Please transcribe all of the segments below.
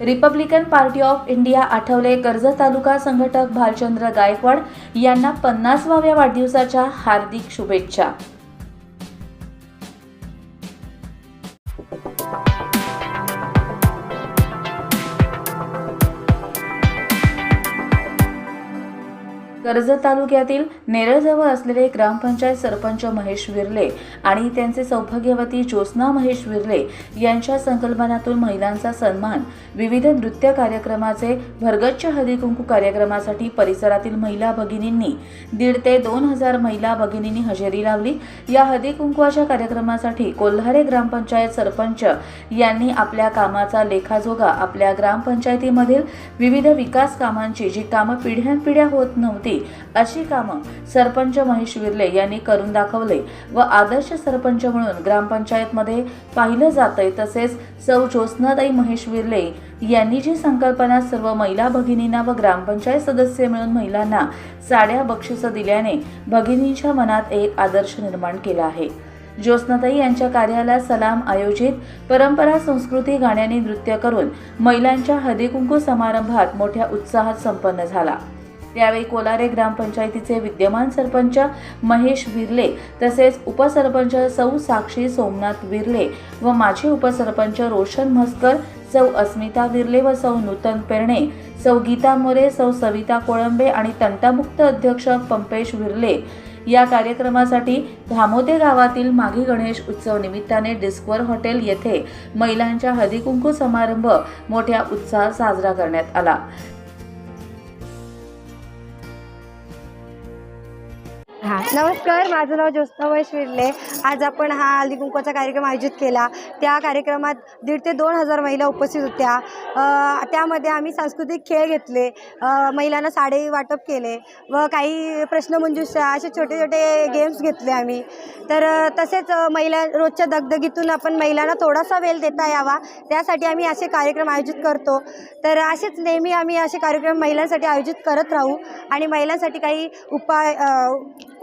Republican Party of India Athawale Karjat taluka संघटक भालचंद्र गायकवाड यांना पन्नासवाव्या वाढदिवसाच्या हार्दिक शुभेच्छा. कर्जत तालुक्यातील नेरळजवळ असलेले ग्रामपंचायत सरपंच महेश विरले आणि त्यांचे सौभाग्यवती ज्योत्स्ना महेश विरले यांच्या संकल्पनातून महिलांचा सन्मान विविध नृत्य कार्यक्रमाचे भरगच्च हळदीकुंकू कार्यक्रमासाठी परिसरातील महिला भगिनींनी दीड ते दोन हजार महिला भगिनींनी हजेरी लावली. या हळदीकुंकवाच्या कार्यक्रमासाठी कोल्हारे ग्रामपंचायत सरपंच यांनी आपल्या कामाचा लेखाजोगा आपल्या ग्रामपंचायतीमधील विविध विकास कामांची जी कामं पिढ्यानपिढ्या होत नव्हती अशी कामं सरपंच महेश विर्ले यांनी करून दाखवले व आदर्श सरपंच म्हणून ग्रामपंचायतमध्ये पाहिलं जातंय तसेच सौ ज्योत्स्नाताई महेश विर्ले यांनी जी संकल्पना सर्व महिला भगिनींना व ग्रामपंचायत सदस्य मिळून महिलांना साड्या बक्षिसं दिल्याने भगिनींच्या मनात एक आदर्श निर्माण केला आहे. ज्योत्स्नाताई यांच्या कार्याला सलाम आयोजित परंपरा संस्कृती गाण्याने नृत्य करून महिलांच्या हळदीकुंकू समारंभात मोठ्या उत्साहात संपन्न झाला. त्यावेळी कोलारे ग्रामपंचायतीचे विद्यमान सरपंच महेश विरले तसेच उपसरपंच सौ साक्षी सोमनाथ विर्ले व माजी उपसरपंच रोशन म्हस्कर सौ अस्मिता विर्ले व सौ नूतन पेरणे सौ गीता मोरे सौ सविता कोळंबे आणि तंटामुक्त अध्यक्ष पंपेश विर्ले. या कार्यक्रमासाठी धामोते गावातील माघी गणेश उत्सव निमित्ताने डिस्कवर हॉटेल येथे महिलांच्या हळदीकुंकू समारंभ मोठ्या उत्साहात साजरा करण्यात आला. नमस्कार माझं नाव ज्योत्स्ना वैश आज आपण हा हळदी कुंकवाचा कार्यक्रम आयोजित केला. त्या कार्यक्रमात दीड ते दोन हजार महिला उपस्थित होत्या. त्यामध्ये आम्ही सांस्कृतिक खेळ घेतले. महिलांना साडे वाटप केले व काही प्रश्नमंजुषा असे छोटे छोटे गेम्स घेतले आम्ही. तर तसेच महिला रोजच्या दगदगीतून आपण महिलांना थोडासा वेळ देता यावा. त्यासाठी आम्ही असे कार्यक्रम आयोजित करतो. तर असेच नेहमी आम्ही असे कार्यक्रम महिलांसाठी आयोजित करत राहू आणि महिलांसाठी काही उपाय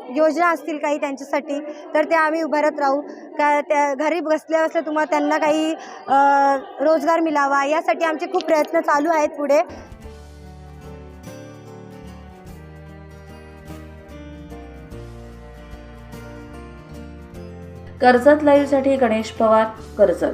योजना असतील काही त्यांच्यासाठी तर त्या आम्ही उभारत राहू. का त्या घरी बसल्या बसल्या तुम्हाला त्यांना काही रोजगार मिळावा यासाठी आमचे खूप प्रयत्न चालू आहेत पुढे. कर्जत लाईव्हसाठी गणेश पवार कर्जत.